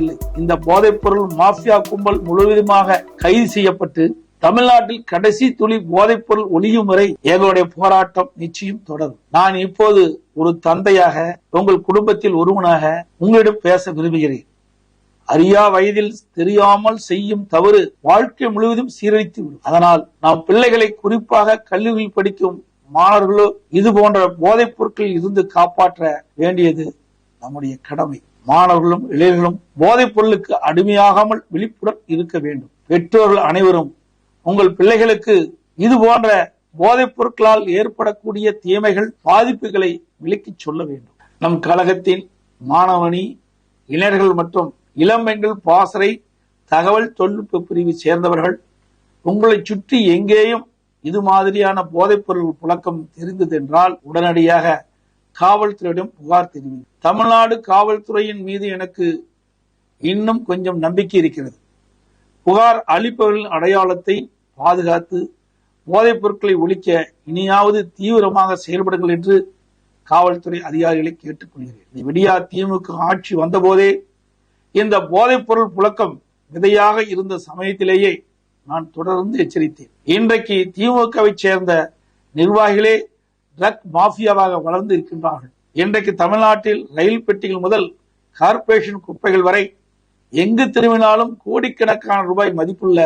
இல்லை. இந்த போதைப் பொருள் மாஃபியா கும்பல் முழுவதுமாக கைது செய்யப்பட்டு தமிழ்நாட்டில் கடைசி துளி போதைப் பொருள் ஒழியும் வரை எங்களுடைய போராட்டம் நிச்சயம் தொடரும். நான் இப்போது ஒரு தந்தையாக உங்கள் குடும்பத்தில் ஒருவனாக உங்களிடம் பேச விரும்புகிறேன். அறியா வயதில் தெரியாமல் செய்யும் தவறு வாழ்க்கை முழுவதும் சீரழித்து விடும். அதனால் நாம் பிள்ளைகளை குறிப்பாக கல்லூரியில் படிக்கும் மாணவர்களோ இது போன்ற போதைப் பொருட்களில் இருந்து காப்பாற்ற வேண்டியது நம்முடைய கடமை. மாணவர்களும் இளைஞர்களும் போதைப் பொருளுக்கு அடிமையாகாமல் விழிப்புடன் இருக்க வேண்டும். பெற்றோர்கள் அனைவரும் உங்கள் பிள்ளைகளுக்கு இது போன்ற போதைப் பொருட்களால் ஏற்படக்கூடிய தீமைகள் பாதிப்புகளை விளக்கிச் சொல்ல வேண்டும். நம் கழகத்தின் மாணவனி இளைஞர்கள் மற்றும் இளம்பெண்கள் பாசறை தகவல் தொழில்நுட்ப பிரிவை சேர்ந்தவர்கள் உங்களை சுற்றி எங்கேயும் இது மாதிரியான போதைப் பொருள் புழக்கம் தெரிந்தது என்றால் உடனடியாக காவல்துறையிடம் புகார் தெரிவி தமிழ்நாடு காவல்துறையின் மீது எனக்கு இன்னும் கொஞ்சம் நம்பிக்கை இருக்கிறது. புகார் அளிப்பவர்களின் அடையாளத்தை பாதுகாத்து போதைப் பொருட்களை ஒழிக்க இனியாவது தீவிரமாக செயல்படுங்கள் என்று காவல்துறை அதிகாரிகளை கேட்டுக்கொள்கிறேன். இந்த விடியா திமுக ஆட்சி வந்தபோதே இந்த போதைப் பொருள் புழக்கம் விதையாக இருந்த சமயத்திலேயே நான் தொடர்ந்து எச்சரித்தேன். இன்றைக்கு திமுகவை சேர்ந்த நிர்வாகிகளே ட்ரக் மாஃபியாவாக வளர்ந்து இருக்கின்றார்கள். இன்றைக்கு தமிழ்நாட்டில் ரயில் பெட்டிகள் முதல் கார்பரேஷன் குப்பைகள் வரை எங்கு திரும்பினாலும் கோடிக்கணக்கான ரூபாய் மதிப்புள்ள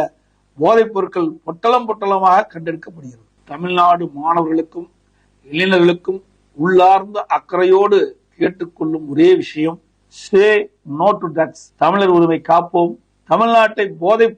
போதைப் பொருட்கள் பொட்டலம் பொட்டலமாக கண்டெடுக்கப்படுகிறது. தமிழ்நாடு மாணவர்களுக்கும் இளைஞர்களுக்கும் உள்ளார்ந்த அக்கறையோடு கேட்டுக்கொள்ளும் ஒரே விஷயம் சே நோ டு ட்ரக்ஸ் தமிழர் உரிமை காப்போம். தமிழ்நாட்டை போதைப்